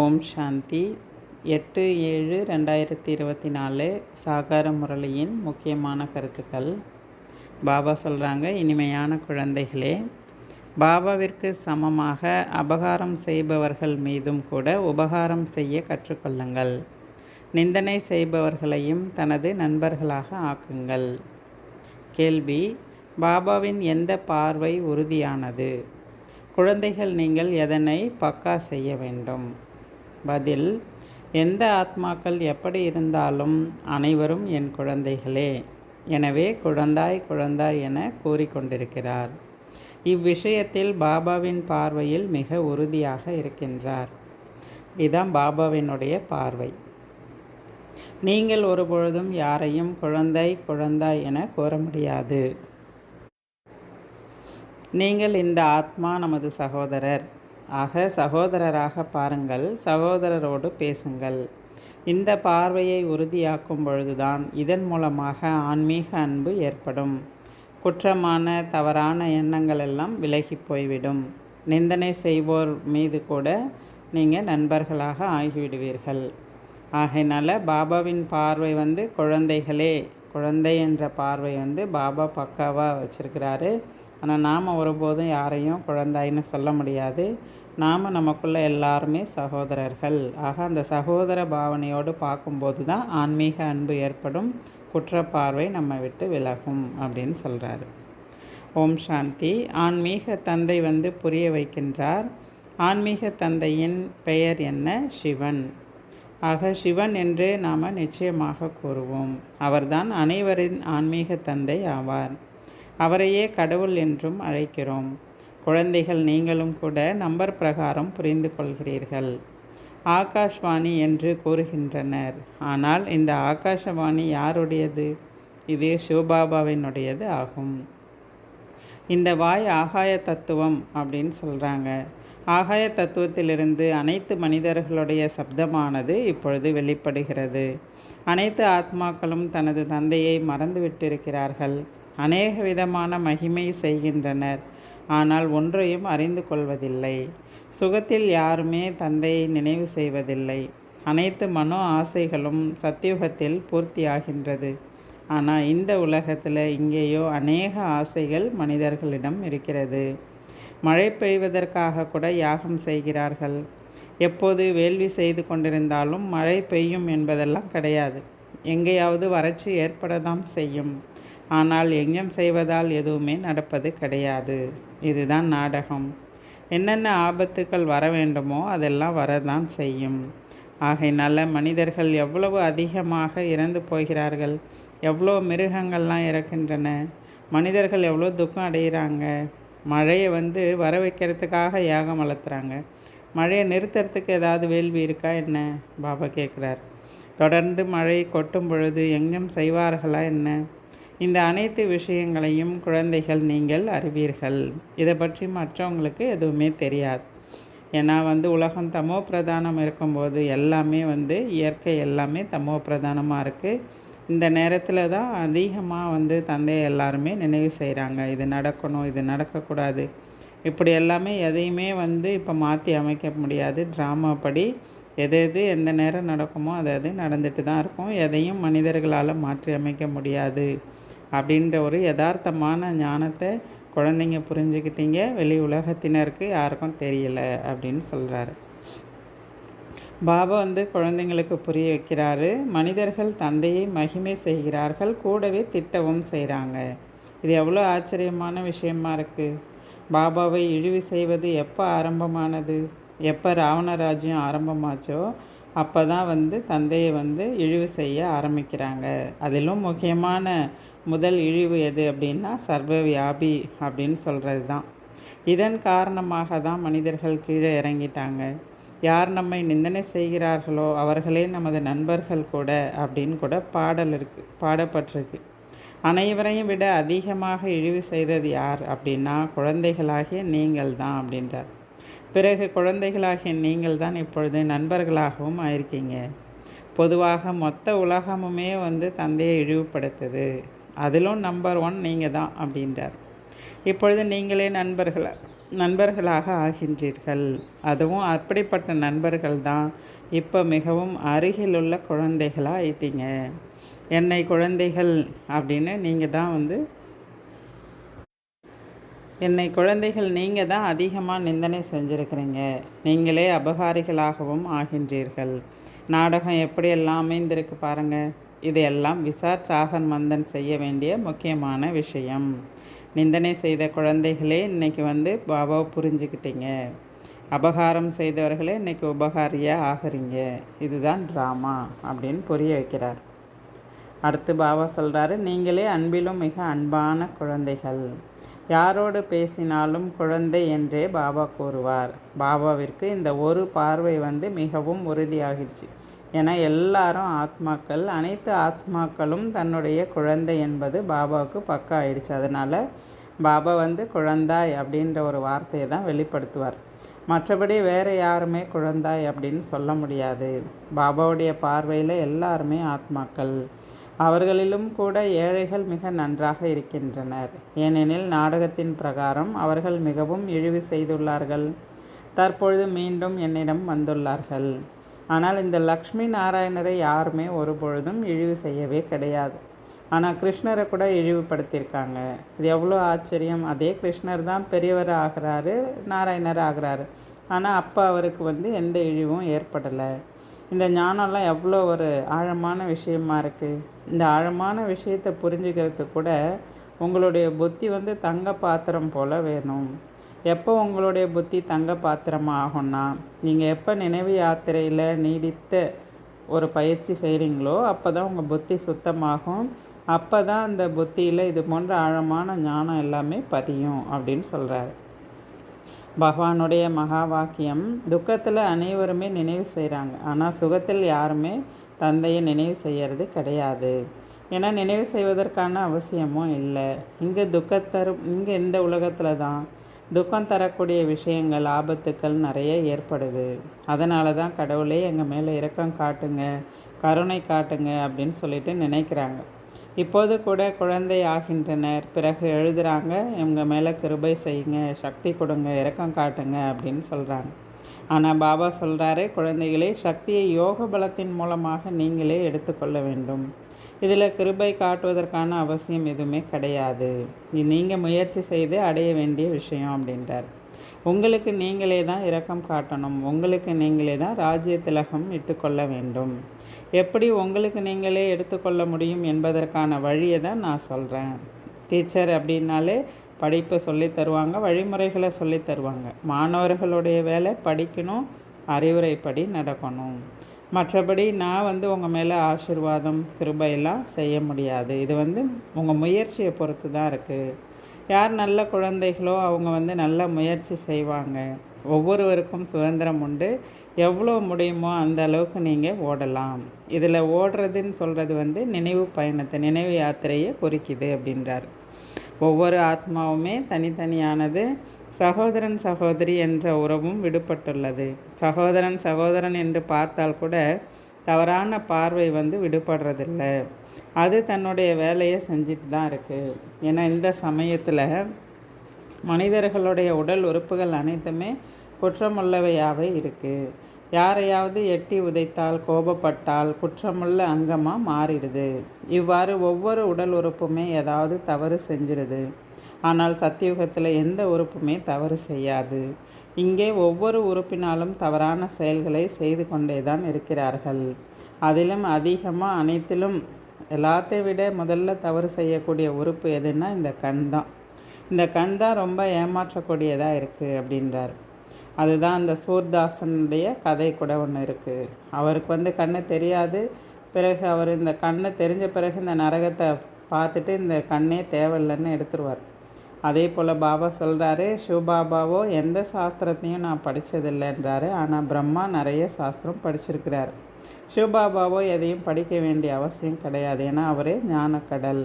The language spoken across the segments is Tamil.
ஓம் சாந்தி. எட்டு ஏழு ரெண்டாயிரத்தி இருபத்தி நாலு சாகார முரளியின் முக்கியமான கருத்துக்கள். பாபா சொல்கிறாங்க இனிமையான குழந்தைகளே பாபாவிற்கு சமமாக அபகாரம் செய்பவர்கள் மீதும் கூட உபகாரம் செய்ய கற்றுக்கொள்ளுங்கள். நிந்தனை செய்பவர்களையும் தனது நண்பர்களாக ஆக்குங்கள். கேள்வி பாபாவின் எந்த பார்வை உறுதியானது? குழந்தைகள் நீங்கள் எதனை பக்கா செய்ய வேண்டும்? பதில் எந்த ஆத்மாக்கள் எப்படி இருந்தாலும் அனைவரும் என் குழந்தைகளே. எனவே குழந்தாய் குழந்தாய் என கூறிக்கொண்டிருக்கிறார். இவ்விஷயத்தில் பாபாவின் பார்வையில் மிக உறுதியாக இருக்கின்றார். இதுதான் பாபாவினுடைய பார்வை. நீங்கள் ஒருபொழுதும் யாரையும் குழந்தை குழந்தாய் என கூற முடியாது. நீங்கள் இந்த ஆத்மா நமது சகோதரர். ஆக சகோதரராக பாருங்கள் சகோதரரோடு பேசுங்கள். இந்த பார்வையை உறுதியாக்கும் பொழுதுதான் இதன் மூலமாக ஆன்மீக அன்பு ஏற்படும். குற்றமான தவறான எண்ணங்கள் எல்லாம் விலகி போய்விடும். நிந்தனை செய்வோர் மீது கூட நீங்கள் நண்பர்களாக ஆகிவிடுவீர்கள். ஆகையினால பாபாவின் பார்வை வந்து குழந்தைகளே குழந்தை என்ற பார்வை வந்து பாபா பக்காவாக வச்சுருக்கிறாரு. ஆனால் நாம் ஒருபோதும் யாரையும் குழந்தாயின்னு சொல்ல முடியாது. நாம் நமக்குள்ள எல்லாருமே சகோதரர்கள். ஆக அந்த சகோதர பாவனையோடு பார்க்கும்போது தான் ஆன்மீக அன்பு ஏற்படும். குற்றப்பார்வை நம்ம விட்டு விலகும் அப்படின்னு சொல்கிறாரு ஓம் சாந்தி. ஆன்மீக தந்தை வந்து புரிய வைக்கின்றார். ஆன்மீக தந்தையின் பெயர் என்ன? சிவன். ஆக சிவன் என்று நாம் நிச்சயமாக கூறுவோம். அவர்தான் அனைவரின் ஆன்மீக தந்தை ஆவார். அவரையே கடவுள் என்றும் அழைக்கிறோம். குழந்தைகள் நீங்களும் கூட நம்பர் பிரகாரம் புரிந்து கொள்கிறீர்கள். ஆகாஷ்வாணி என்று கூறுகின்றனர். ஆனால் இந்த ஆகாஷவாணி யாருடையது? இது சிவபாபாவினுடையது ஆகும். இந்த வாய் ஆகாய தத்துவம் அப்படின்னு சொல்கிறாங்க ஆகாய தத்துவத்திலிருந்து அனைத்து மனிதர்களுடைய சப்தமானது இப்பொழுது வெளிப்படுகிறது. அனைத்து ஆத்மாக்களும் தனது தந்தையை மறந்துவிட்டிருக்கிறார்கள். அநேக விதமான மகிமை செய்கின்றனர். ஆனால் ஒன்றையும் அறிந்து கொள்வதில்லை. சுகத்தில் யாருமே தந்தையை நினைவு செய்வதில்லை. அனைத்து மனோ ஆசைகளும் சத்தியுகத்தில் பூர்த்தியாகின்றது. ஆனால் இந்த உலகத்தில் இங்கேயோ அநேக ஆசைகள் மனிதர்களிடம் இருக்கிறது. மழை பெய்வதற்காக கூட யாகம் செய்கிறார்கள். எப்போது வேள்வி செய்து கொண்டிருந்தாலும் மழை பெய்யும் என்பதெல்லாம் கிடையாது. எங்கேயாவது வறட்சி ஏற்படதாம் செய்யும். ஆனால் எங்கம் செய்வதால் எதுவுமே நடப்பது கிடையாது. இதுதான் நாடகம். என்னென்ன ஆபத்துக்கள் வர வேண்டுமோ அதெல்லாம் வரதான் செய்யும். ஆகையினால மனிதர்கள் எவ்வளவு அதிகமாக இறந்து போகிறார்கள்? எவ்வளோ மிருகங்கள்லாம் இறக்கின்றன? மனிதர்கள் எவ்வளோ துக்கம் அடைகிறாங்க மழையை வந்து வர வைக்கிறதுக்காக யாகம் வளர்த்துறாங்க மழையை நிறுத்துறதுக்கு ஏதாவது வேள்வி இருக்கா என்ன? பாபா கேட்குறார் தொடர்ந்து மழை கொட்டும் பொழுது எங்கும் செய்வார்களா என்ன? இந்த அனைத்து விஷயங்களையும் குழந்தைகள் நீங்கள் அறிவீர்கள். இதை பற்றி மற்றவங்களுக்கு எதுவுமே தெரியாது. ஏன்னா வந்து உலகம் தமோ பிரதானம் இருக்கும்போது எல்லாமே வந்து இயற்கை எல்லாமே தமோ பிரதானமாக இருக்குது இந்த நேரத்தில் தான் அதிகமாக வந்து தந்தையை எல்லாருமே நினைவு செய்கிறாங்க இது நடக்கணும் இது நடக்கக்கூடாது. இப்படி எல்லாமே எதையுமே வந்து இப்போ மாற்றி அமைக்க முடியாது. ட்ராமா படி எது எது எந்த நேரம் நடக்குமோ அது அது நடந்துட்டு தான் இருக்கும். எதையும் மனிதர்களால் மாற்றி அமைக்க முடியாது. அப்படின்ற ஒரு யதார்த்தமான ஞானத்தை குழந்தைங்க புரிஞ்சுக்கிட்டீங்க. வெளி உலகத்தினருக்கு யாருக்கும் தெரியல அப்படின்னு சொல்கிறாரு பாபா வந்து குழந்தைங்களுக்கு புரிய வைக்கிறாரு. மனிதர்கள் தந்தையை மகிமை செய்கிறார்கள். கூடவே திட்டவும் செய்கிறாங்க இது எவ்வளோ ஆச்சரியமான விஷயமா இருக்குது பாபாவை இழிவு செய்வது எப்போ ஆரம்பமானது? எப்போ ராவணராஜ்யம் ஆரம்பமாச்சோ அப்போ தான் வந்து தந்தையை வந்து இழிவு செய்ய ஆரம்பிக்கிறாங்க. அதிலும் முக்கியமான முதல் இழிவு எது அப்படின்னா சர்வ வியாபி அப்படின்னு சொல்கிறது தான் இதன் காரணமாக தான் மனிதர்கள் கீழே இறங்கிட்டாங்க. யார் நம்மை நிந்தனை செய்கிறார்களோ அவர்களே நமது நண்பர்கள் கூட அப்படின்னு கூட பாடல் இருக்கு பாடப்பட்டிருக்கு. அனைவரையும் விட அதிகமாக இழிவு செய்தது யார் அப்படின்னா குழந்தைகளாகிய நீங்கள் தான் அப்படின்றார். பிறகு குழந்தைகளாகிய நீங்கள் தான் இப்பொழுது நண்பர்களாகவும் ஆயிருக்கீங்க. பொதுவாக மொத்த உலகமுமே வந்து தந்தையை இழிவுபடுத்துது. அதிலும் நம்பர் ஒன் நீங்கள் தான் அப்படின்றார். இப்பொழுது நீங்களே நண்பர்களாக நண்பர்களாக ஆகின்றீர்கள். அதுவும் அப்படிப்பட்ட நண்பர்கள் தான் இப்போ மிகவும் அருகிலுள்ள குழந்தைகளாக ஆயிட்டீங்க என்னை குழந்தைகள் அப்படின்னு நீங்கள் தான் வந்து என்னை குழந்தைகள் நீங்கள் தான் அதிகமாக நிந்தனை செஞ்சுருக்கிறீங்க. நீங்களே அபகாரிகளாகவும் ஆகின்றீர்கள். நாடகம் எப்படியெல்லாம் அமைந்திருக்கு பாருங்கள் இதையெல்லாம் விசார் சாகன் மந்தன் செய்ய வேண்டிய முக்கியமான விஷயம். நிந்தனை செய்த குழந்தைகளே இன்னைக்கு வந்து பாபாவை புரிஞ்சுக்கிட்டீங்க. அபகாரம் செய்தவர்களே இன்றைக்கி உபகாரியாக ஆகிறீங்க. இதுதான் ட்ராமா அப்படின்னு புரிய வைக்கிறார். அடுத்து பாபா சொல்கிறாரு நீங்களே அன்பிலும் மிக அன்பான குழந்தைகள். யாரோடு பேசினாலும் குழந்தை என்றே பாபா கூறுவார். பாபாவிற்கு இந்த ஒரு பார்வை வந்து மிகவும் உறுதியாகிடுச்சு. என எல்லாரும் ஆத்மாக்கள் அனைத்து ஆத்மாக்களும் தன்னுடைய குழந்தை என்பது பாபாவுக்கு பக்கம் ஆயிடுச்சு. அதனால் பாபா வந்து குழந்தாய் அப்படின்ற ஒரு வார்த்தையை தான் வெளிப்படுத்துவார். மற்றபடி வேறு யாருமே குழந்தாய் அப்படின்னு சொல்ல முடியாது. பாபாவுடைய பார்வையில் எல்லாருமே ஆத்மாக்கள். அவர்களிலும் கூட ஏழைகள் மிக நன்றாக இருக்கின்றனர். ஏனெனில் நாடகத்தின் பிரகாரம் அவர்கள் மிகவும் இழிவு செய்துள்ளார்கள். தற்பொழுது மீண்டும் என்னிடம் வந்துள்ளார்கள். ஆனால் இந்த லக்ஷ்மி நாராயணரை யாருமே ஒரு பொழுதும் இழிவு செய்யவே கிடையாது. ஆனால் கிருஷ்ணரை கூட இழிவுபடுத்தியிருக்காங்க. இது எவ்வளோ ஆச்சரியம். அதே கிருஷ்ணர் தான் பெரியவர் ஆகிறாரு நாராயணர் ஆகிறாரு. ஆனால் அப்போ அவருக்கு வந்து எந்த இழிவும் ஏற்படலை. இந்த ஞானம்லாம் எவ்வளோ ஒரு ஆழமான விஷயமா இருக்குது இந்த ஆழமான விஷயத்தை புரிஞ்சுக்கிறதுக்கு கூட உங்களுடைய புத்தி வந்து தங்க பாத்திரம் போல் வேணும். எப்போ உங்களுடைய புத்தி தங்க பாத்திரமாக ஆகும்னா நீங்கள் எப்போ நினைவு யாத்திரையில் நீடித்த ஒரு பயிற்சி செய்கிறீங்களோ அப்போ தான் உங்கள் புத்தி சுத்தமாகும். அப்போ தான் அந்த புத்தியில் இது போன்ற ஆழமான ஞானம் எல்லாமே பதியும் அப்படின்னு சொல்கிறாரு பகவானுடைய மகா வாக்கியம் துக்கத்தில் அனைவருமே நினைவு செய்கிறாங்க ஆனால் சுகத்தில் யாருமே தந்தையை நினைவு செய்கிறது கிடையாது. ஏன்னா நினைவு செய்வதற்கான அவசியமும் இல்லை. இங்கே துக்கத்தரும் இங்கே இந்த உலகத்தில் தான் துக்கம் தரக்கூடிய விஷயங்கள் ஆபத்துக்கள் நிறைய ஏற்படுது. அதனால தான் கடவுளே எங்கள் மேலே இரக்கம் காட்டுங்க கருணை காட்டுங்க அப்படின்னு சொல்லிட்டு நினைக்கிறாங்க. இப்போது கூட குழந்தை ஆகின்றனர். பிறகு எழுதுகிறாங்க இவங்க மேலே கிருபை செய்யுங்க சக்தி கொடுங்க இரக்கம் காட்டுங்க அப்படின்னு சொல்கிறாங்க ஆனால் பாபா சொல்கிறாரு குழந்தைகளே சக்தியை யோக பலத்தின் மூலமாக நீங்களே எடுத்துக்கொள்ள வேண்டும். இதில் கிருபை காட்டுவதற்கான அவசியம் எதுவுமே கிடையாது. நீங்கள் முயற்சி செய்து அடைய வேண்டிய விஷயம் அப்படின்றார். உங்களுக்கு நீங்களே தான் இரக்கம் காட்டணும். உங்களுக்கு நீங்களே தான் ராஜ்ய திலகம் இட்டுக்கொள்ள வேண்டும். எப்படி உங்களுக்கு நீங்களே எடுத்துக்கொள்ள முடியும் என்பதற்கான வழியை தான் நான் சொல்கிறேன் டீச்சர் அப்படின்னாலே படிப்பை சொல்லி தருவாங்க வழிமுறைகளை சொல்லி தருவாங்க. மாணவர்களுடைய வேலை படிக்கணும் அறிவுரைப்படி நடக்கணும். மற்றபடி நான் வந்து உங்கள் மேலே ஆசிர்வாதம் கிருபையெல்லாம் செய்ய முடியாது. இது வந்து உங்கள் முயற்சியை பொறுத்து தான் இருக்குது யார் நல்ல குழந்தைகளோ அவங்க வந்து நல்ல முயற்சி செய்வாங்க. ஒவ்வொருவருக்கும் சுதந்திரம் உண்டு. எவ்வளோ முடியுமோ அந்த அளவுக்கு நீங்கள் ஓடலாம். இதில் ஓடுறதுன்னு சொல்கிறது வந்து நினைவு பயணத்தை நினைவு யாத்திரையை குறிக்குது அப்படின்றார். ஒவ்வொரு ஆத்மாவுமே தனித்தனியானது. சகோதரன் சகோதரி என்ற உறவும் விடுபட்டுள்ளது. சகோதரன் சகோதரன் என்று பார்த்தால் கூட தவறான பார்வை வந்து விடுபடுறதில்லை. அது தன்னுடைய வேலையை செஞ்சுட்டு தான் இருக்குது ஏன்னா இந்த சமயத்தில் மனிதர்களுடைய உடல் உறுப்புகள் அனைத்துமே குற்றமுள்ளவையாகவே இருக்குது யாரையாவது எட்டி உதைத்தால் கோபப்பட்டால் குற்றமுள்ள அங்கமாக மாறிடுது. இவ்வாறு ஒவ்வொரு உடல் உறுப்புமே ஏதாவது தவறு செஞ்சிடுது. ஆனால் சத்தியுகத்தில் எந்த உறுப்புமே தவறு செய்யாது. இங்கே ஒவ்வொரு உறுப்பினாலும் தவறான செயல்களை செய்து கொண்டே தான் இருக்கிறார்கள். அதிலும் அதிகமாக அனைத்திலும் எல்லாத்தையும் விட முதல்ல தவறு செய்யக்கூடிய உறுப்பு எதுன்னா இந்த கண் தான். இந்த கண் தான் ரொம்ப ஏமாற்றக்கூடியதாக இருக்குது அப்படின்றார். அதுதான் அந்த சூர்தாசனுடைய கதை கூட ஒன்று இருக்குது அவருக்கு வந்து கண்ணு தெரியாது. பிறகு அவர் இந்த கண்ணு தெரிஞ்ச பிறகு இந்த நரகத்தை பார்த்துட்டு இந்த கண்ணே தேவையில்லைன்னு எடுத்துருவார். அதே போல் பாபா சொல்கிறாரு சிவபாபாவோ எந்த சாஸ்திரத்தையும் நான் படித்ததில்லைன்றாரு ஆனால் பிரம்மா நிறைய சாஸ்திரம் படிச்சிருக்கிறார். சிவபாபாவோ எதையும் படிக்க வேண்டிய அவசியம் கிடையாது. ஏன்னா அவரே ஞானக்கடல்.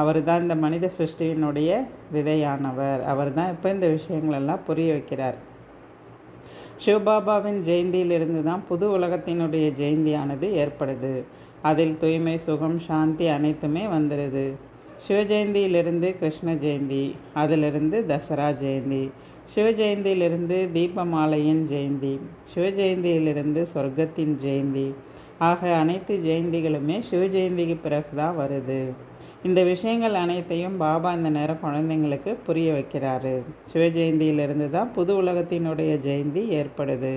அவர் தான் இந்த மனித சிருஷ்டியினுடைய விதையானவர். அவர் தான் இப்போ இந்த விஷயங்களெல்லாம் புரிய வைக்கிறார். சிவபாபாவின் ஜெயந்தியிலிருந்து தான் புது உலகத்தினுடைய ஜெயந்தியானது ஏற்படுது. அதில் தூய்மை சுகம் சாந்தி அனைத்துமே வந்துடுது சிவஜெயந்தியிலிருந்து கிருஷ்ண ஜெயந்தி அதிலிருந்து தசரா ஜெயந்தி சிவஜெயந்தியிலிருந்து தீபமாலையின் ஜெயந்தி சிவஜெயந்தியிலிருந்து சொர்க்கத்தின் ஜெயந்தி ஆக அனைத்து ஜெயந்திகளுமே சிவஜெயந்திக்கு பிறகு தான் வருது. இந்த விஷயங்கள் அனைத்தையும் பாபா இந்த நேரம் குழந்தைங்களுக்கு புரிய வைக்கிறாரு. சிவஜெயந்தியிலிருந்து தான் புது உலகத்தினுடைய ஜெயந்தி ஏற்படுது.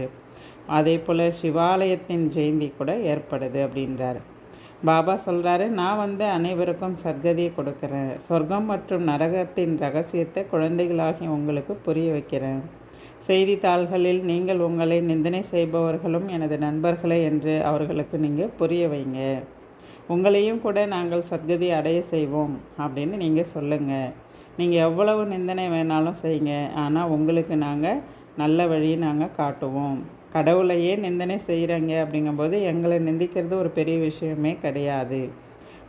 அதே போல் சிவாலயத்தின் ஜெயந்தி கூட ஏற்படுது அப்படின்றார். பாபா சொல்கிறாரு நான் வந்து அனைவருக்கும் சத்கதியை கொடுக்குறேன். சொர்க்கம் மற்றும் நரகத்தின் ரகசியத்தை குழந்தைகளாகி உங்களுக்கு புரிய வைக்கிறேன். செய்தித்தாள்களில் நீங்கள் உங்களை நிந்தனை செய்பவர்களும் எனது நண்பர்களே என்று அவர்களுக்கு நீங்கள் புரிய வைங்க. உங்களையும் கூட நாங்கள் சத்கதி அடைய செய்வோம் அப்படின்னு நீங்கள் சொல்லுங்கள் நீங்கள் எவ்வளவு நிந்தனை வேணாலும் செய்யுங்க. ஆனால் உங்களுக்கு நாங்கள் நல்ல வழியை நாங்கள் காட்டுவோம். கடவுளையே நிந்தனை செய்கிறீங்க அப்படிங்கும்போது எங்களை நிந்திக்கிறது ஒரு பெரிய விஷயமே கிடையாது.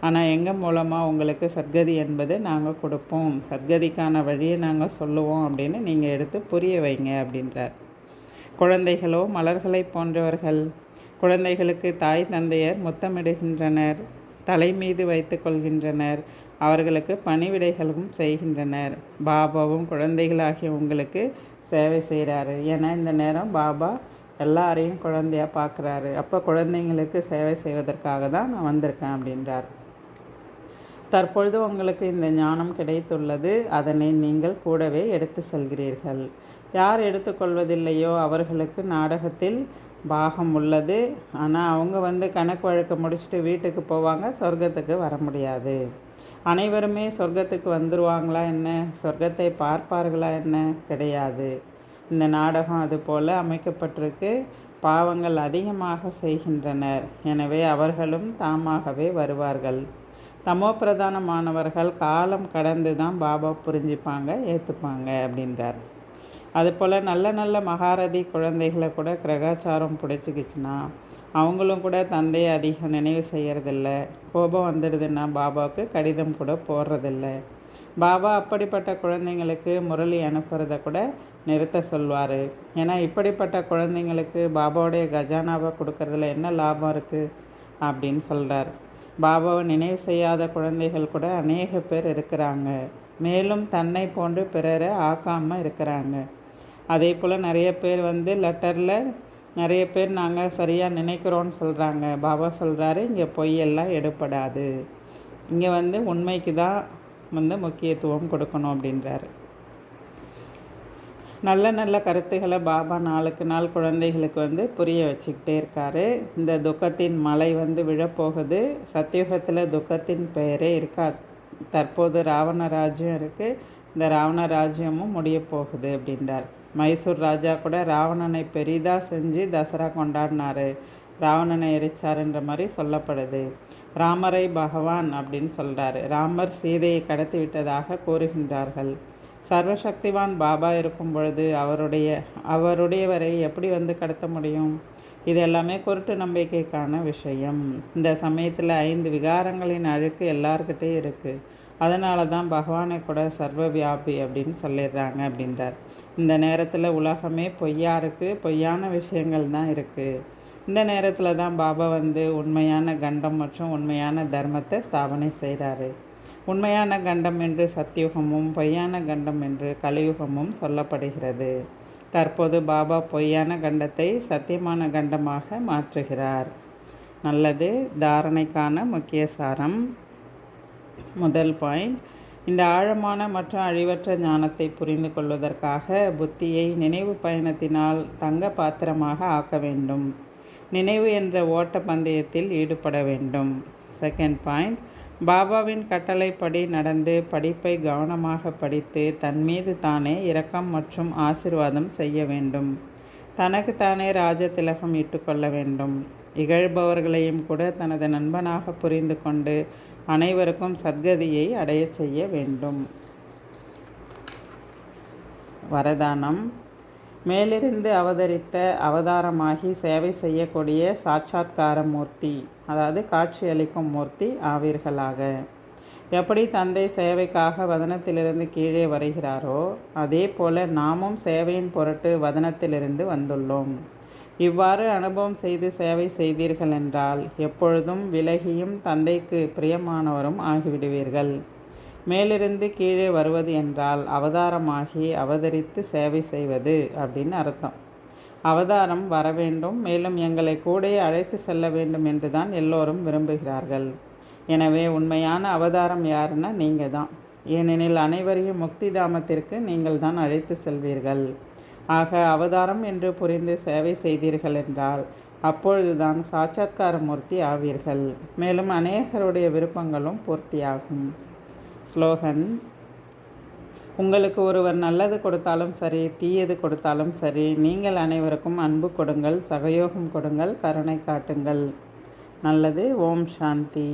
ஆனால் எங்கள் மூலமாக உங்களுக்கு சத்கதி என்பது நாங்கள் கொடுப்போம். சத்கதிக்கான வழியை நாங்கள் சொல்லுவோம் அப்படின்னு நீங்கள் எடுத்து புரிய வைங்க அப்படின்றார். குழந்தைகளோ மலர்களை போன்றவர்கள் குழந்தைகளுக்கு தாய் தந்தையர் முத்தமிடுகின்றனர் தலை மீது வைத்து கொள்கின்றனர் அவர்களுக்கு பணிவிடைகளும் செய்கின்றனர். பாபாவும் குழந்தைகளாகிய உங்களுக்கு சேவை செய்கிறாரு ஏன்னா இந்த நேரம் பாபா எல்லாரையும் குழந்தையாக பார்க்குறாரு அப்போ குழந்தைங்களுக்கு சேவை செய்வதற்காக தான் நான் வந்திருக்கேன் அப்படின்றார். தற்பொழுது உங்களுக்கு இந்த ஞானம் கிடைத்துள்ளது. அதனை நீங்கள் கூடவே எடுத்து செல்கிறீர்கள். யார் எடுத்துக்கொள்வதில்லையோ அவர்களுக்கு நாடகத்தில் பாகம் உள்ளது. ஆனால் அவங்க வந்து கணக்கு வழக்கு முடிச்சுட்டு வீட்டுக்கு போவாங்க. சொர்க்கத்துக்கு வர முடியாது. அனைவருமே சொர்க்கத்துக்கு வந்துருவாங்களா என்ன? சொர்க்கத்தை பார்ப்பார்களா என்ன? கிடையாது. இந்த நாடகம் அது போல் அமைக்கப்பட்டிருக்கு. பாவங்கள் அதிகமாக செய்கின்றனர். எனவே அவர்களும் தாமாகவே வருவார்கள். தமோ பிரதானமானவர்கள் காலம் கடந்து தான் பாபா புரிஞ்சுப்பாங்க ஏற்றுப்பாங்க அப்படின்றார். அதுபோல் நல்ல நல்ல மகாரதி குழந்தைகளை கூட கிரகாச்சாரம் பிடிச்சிக்கிச்சுன்னா அவங்களும் கூட தந்தையை அதிகம் நினைவு செய்கிறதில்ல கோபம் வந்துடுதுன்னா பாபாவுக்கு கடிதம் கூட போடுறதில்ல. பாபா அப்படிப்பட்ட குழந்தைங்களுக்கு முரளி அனுப்புறத கூட நிறுத்த சொல்வார். ஏன்னா இப்படிப்பட்ட குழந்தைங்களுக்கு பாபாவுடைய கஜானாவை கொடுக்கறதுல என்ன லாபம் இருக்குது அப்படின்னு சொல்கிறார் பாபாவை நினைவு செய்யாத குழந்தைகள் கூட அநேக பேர் இருக்கிறாங்க. மேலும் தன்னை போன்று பிறரை ஆக்காமல் இருக்கிறாங்க. அதே போல் நிறைய பேர் வந்து லெட்டரில் நிறைய பேர் நாங்கள் சரியாக நினைக்கிறோன்னு சொல்கிறாங்க பாபா சொல்கிறாரு இங்கே பொய்யெல்லாம் எடுப்படாது இங்கே வந்து உண்மைக்கு தான் வந்து முக்கியத்துவம் கொடுக்கணும் அப்படின்றாரு. நல்ல நல்ல கருத்துக்களை பாபா நாளுக்கு நாள் குழந்தைகளுக்கு வந்து புரிய வச்சுக்கிட்டே இருக்காரு. இந்த துக்கத்தின் மலை வந்து விழப்போகுது. சத்தியுகத்தில் துக்கத்தின் பெயரே இருக்காது. தற்போது ராவண ராஜ்யம் இருக்குது இந்த ராவண ராஜ்யமும் முடிய போகுது அப்படின்றார். மைசூர் ராஜா கூட ராவணனை பெரிதாக செஞ்சு தசரா கொண்டாடினாரு. ராவணனை எரிச்சாருன்ற மாதிரி சொல்லப்படுது. ராமரை பகவான் அப்படின்னு சொல்கிறாரு ராமர் சீதையை கடத்தி விட்டதாக கூறுகின்றார்கள். சர்வசக்திவான் பாபா இருக்கும் பொழுது அவருடைய அவருடையவரை எப்படி வந்து கடத்த முடியும்? இது எல்லாமே குருட்டு நம்பிக்கைக்கான விஷயம். இந்த சமயத்தில் ஐந்து விகாரங்களின் அழுக்கு எல்லார்கிட்டே இருக்குது அதனால தான் பகவானை கூட சர்வ வியாபி அப்படின்னு சொல்லிடுறாங்க அப்படின்றார். இந்த நேரத்தில் உலகமே பொய்யா இருக்குது பொய்யான விஷயங்கள் தான் இருக்குது இந்த நேரத்தில் தான் பாபா வந்து உண்மையான கண்டம் மற்றும் உண்மையான தர்மத்தை ஸ்தாபனை செய்கிறாரு உண்மையான கண்டம் என்று சத்தியுகமும் பொய்யான கண்டம் என்று கலியுகமும் சொல்லப்படுகிறது. தற்போது பாபா பொய்யான கண்டத்தை சத்தியமான கண்டமாக மாற்றுகிறார். நல்லது தாரணைக்கான முக்கிய சாரம். முதல் பாயிண்ட் இந்த ஆழமான மற்றும் அழிவற்ற ஞானத்தை புரிந்து கொள்வதற்காக புத்தியை நினைவு பயணத்தினால் தங்க பாத்திரமாக ஆக்க வேண்டும். நினைவு என்ற ஓட்ட பந்தயத்தில் ஈடுபட வேண்டும். செகண்ட் பாயிண்ட் பாபாவின் கட்டளைப்படி நடந்து படிப்பை கவனமாக படித்து தன் மீது தானே இரக்கம் மற்றும் ஆசிர்வாதம் செய்ய வேண்டும். தனக்கு தானே ராஜ திலகம் இட்டுக்கொள்ள வேண்டும். இகழ்பவர்களையும் கூட தனது நண்பனாக புரிந்து கொண்டு அனைவருக்கும் சத்கதியை அடைய செய்ய வேண்டும். வரதானம். மேலிருந்து அவதரித்த அவதாரமாகி சேவை செய்யக்கூடிய சாட்சாத்கார மூர்த்தி அதாவது காட்சியளிக்கும் மூர்த்தி ஆவீர்களாக. எப்படி தந்தை சேவைக்காக வதனத்திலிருந்து கீழே வருகிறாரோ அதே போல நாமும் சேவையின் பொருட்டு வதனத்திலிருந்து வந்துள்ளோம். இவ்வாறு அனுபவம் செய்து சேவை செய்தீர்கள் என்றால் எப்பொழுதும் விலகியும் தந்தைக்கு பிரியமானவரும் ஆகிவிடுவீர்கள். மேலிருந்து கீழே வருவது என்றால் அவதாரமாகி அவதரித்து சேவை செய்வது அப்படின்னு அர்த்தம். அவதாரம் வர வேண்டும் மேலும் எங்களை கூட அழைத்து செல்ல வேண்டும் என்று தான் எல்லோரும் விரும்புகிறார்கள். எனவே உண்மையான அவதாரம் யாருன்னா நீங்கள் தான். ஏனெனில் அனைவரையும் முக்தி தாமத்திற்கு நீங்கள் தான் அழைத்து செல்வீர்கள். ஆக அவதாரம் என்று புரிந்து சேவை செய்தீர்கள் என்றால் அப்பொழுதுதான் சாட்சாத்கார மூர்த்தி ஆவீர்கள். மேலும் அநேகருடைய விருப்பங்களும் பூர்த்தியாகும். ஸ்லோகன் உங்களுக்கு ஒருவர் நல்லது கொடுத்தாலும் சரி தீயது கொடுத்தாலும் சரி நீங்கள் அனைவருக்கும் அன்பு கொடுங்கள் சகயோகம் கொடுங்கள் கருணை காட்டுங்கள். நல்லது ஓம் சாந்தி.